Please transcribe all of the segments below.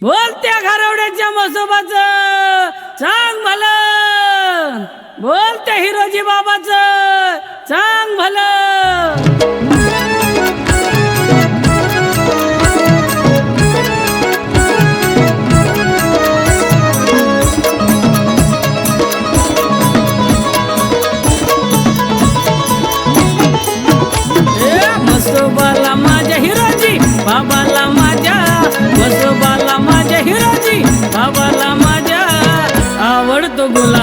बोल त्या घारवड्याच्या मसोबाच. सांग मला. बोल त्या हिरोजी बाबाचं. गावाला माझ्या आवडतो गुलाब.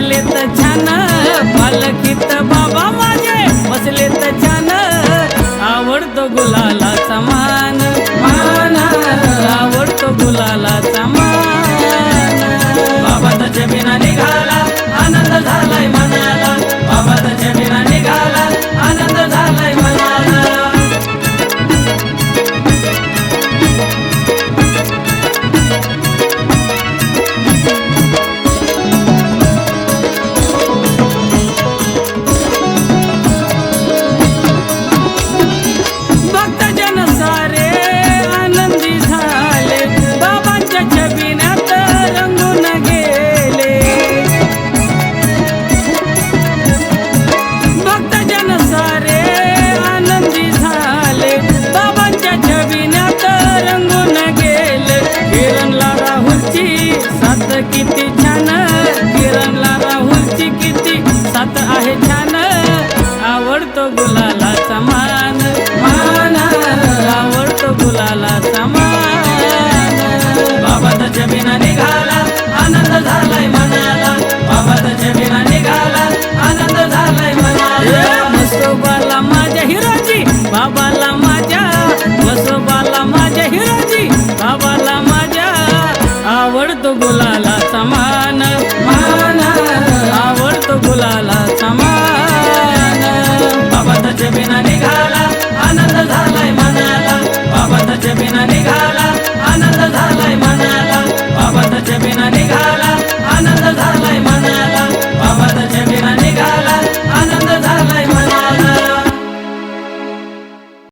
बसले तर छान पालखीत बाबा माझे बसले तर छान. आवडतो गुलाल आवडतो गुलालाचा मान. मान. आवडतो समान बाबा बाबाचा जमीना निघाला आनंद झालाय मनाला. तर जबिना निघाला आनंद झालाय मनाला. मसोबाला माझ्या हिराजी बाबाला माझ्या. मसोबाला माझ्या हिराजी बाबाला माझ्या. आवडतो गुलाला समान मान. आवडतो गुलाला